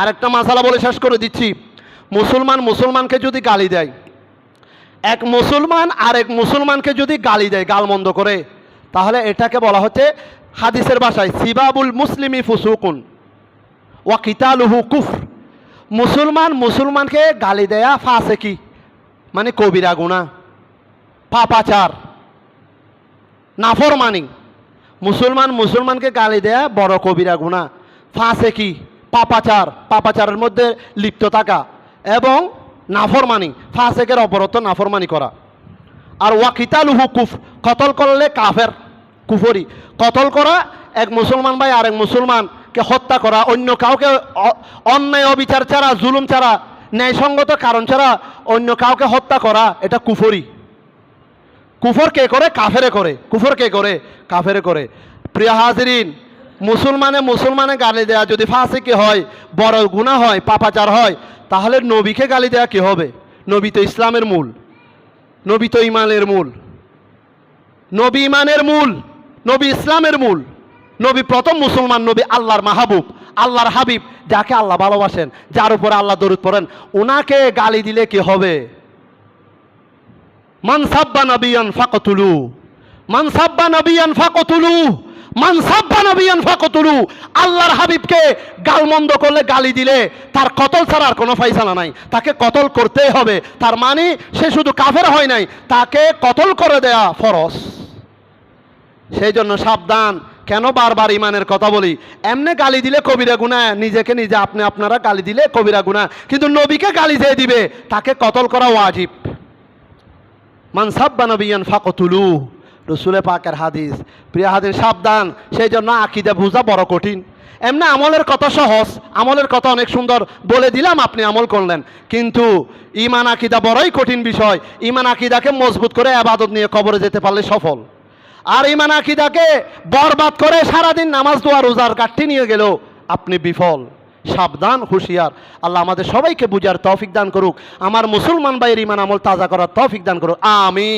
আরেকটা মাসালা বলে শেষ করে দিচ্ছি। মুসলমান মুসলমানকে যদি গালি দেয়, এক মুসলমান আর এক মুসলমানকে যদি গালি দেয় গালমন্দ করে, তাহলে এটাকে বলা হচ্ছে হাদিসের ভাষায় সিবাবুল মুসলিমি ফুসুকুন, ওয়া কিতালুহু কুফর। মুসলমান মুসলমানকে গালি দেয়া ফাঁসে কি মানে কবিরা গুণা, পাপাচার, নাফরমানি। মুসলমান মুসলমানকে গালি দেয়া বড় কবিরা গুণা ফাঁসে কি পাপাচার, পাপাচারের মধ্যে লিপ্ত থাকা এবং নাফরমানি, ফাঁসেকের অপরত্ব নাফরমানি করা। আর ওয়াকিতালুহু কুফ, কতল করলে কাফের, কুফরি। কতল করা, এক মুসলমান ভাই আরেক মুসলমানকে হত্যা করা, অন্য কাউকে অন্যায়, অবিচার ছাড়া, জুলুম ছাড়া, ন্যায়সঙ্গত কারণ ছাড়া অন্য কাউকে হত্যা করা, এটা কুফরি। কুফর কে করে? কাফেরে করে। কুফর কে করে? কাফেরে করে। প্রিয় হাজিরিন মুসলমানে মুসলমানে গালি দেয়া যদি ফাঁসে ফাঁসিকে হয় বড় গুণা হয়, পাপাচার হয়, তাহলে নবীকে গালি দেয়া কি হবে? নবী তো ইসলামের মূল। নবী তো ইমানের মূল। নবী ইমানের মূল, নবী ইসলামের মূল। নবী প্রথম মুসলমান, নবী আল্লাহর মাহবুব, আল্লাহর হাবিব, যাকে আল্লাহ ভালোবাসেন, যার উপরে আল্লাহ দরুদ পড়েন। ওনাকে গালি দিলে কি হবে? মান সাব্বা নবিয়ান ফাকতুলু। মান সাব্বা নবিয়ান ফাকতুলু। মান সাব্বা নবিয়ান আল্লাহর হাবিবকে গালমন্দ করলে গালি দিলে তার কতল ছাড়া আর কোনো ফাইসালা নাই। তাকে কতল করতেই হবে। তার মানে সে শুধু কাফের হয় নাই, তাকে কতল করে দেয়া ফরজ। সেই জন্য সাবধান। কেন বারবার ইমানের কথা বলি? এমনি গালি দিলে কবিরা গুণা নিজেকে নিজে আপনি আপনারা গালি দিলে কবিরা গুণা কিন্তু নবীকে গালি যে দিবে, তাকে কতল করা ওয়াজিব। মান সাব্বা নবিয়ান ফাকতুলু। রসুলে পাকের হাদিস। প্রিয় হাদিস, সাবধান, সেই জন্য আকিদা বুঝা বড় কঠিন। এমনি আমলের কথা সহজ, আমলের কথা অনেক সুন্দর, বলে দিলাম আপনি আমল করলেন। কিন্তু ইমান আকিদা বড়ই কঠিন বিষয়। ইমান আকিদাকে মজবুত করে আবাদত নিয়ে কবরে যেতে পারলে সফল। আর ইমান আকিদাকে বরবাদ করে সারাদিন নামাজ, দোয়া, রোজার কাঠটি নিয়ে গেল আপনি বিফল। সাবধান, হুঁশিয়ার। আল্লাহ আমাদের সবাইকে বুঝার তৌফিক দান করুক। আমার মুসলমান ভাইয়ের ইমান আমল তাজা করার তৌফিক দান করুক। আমি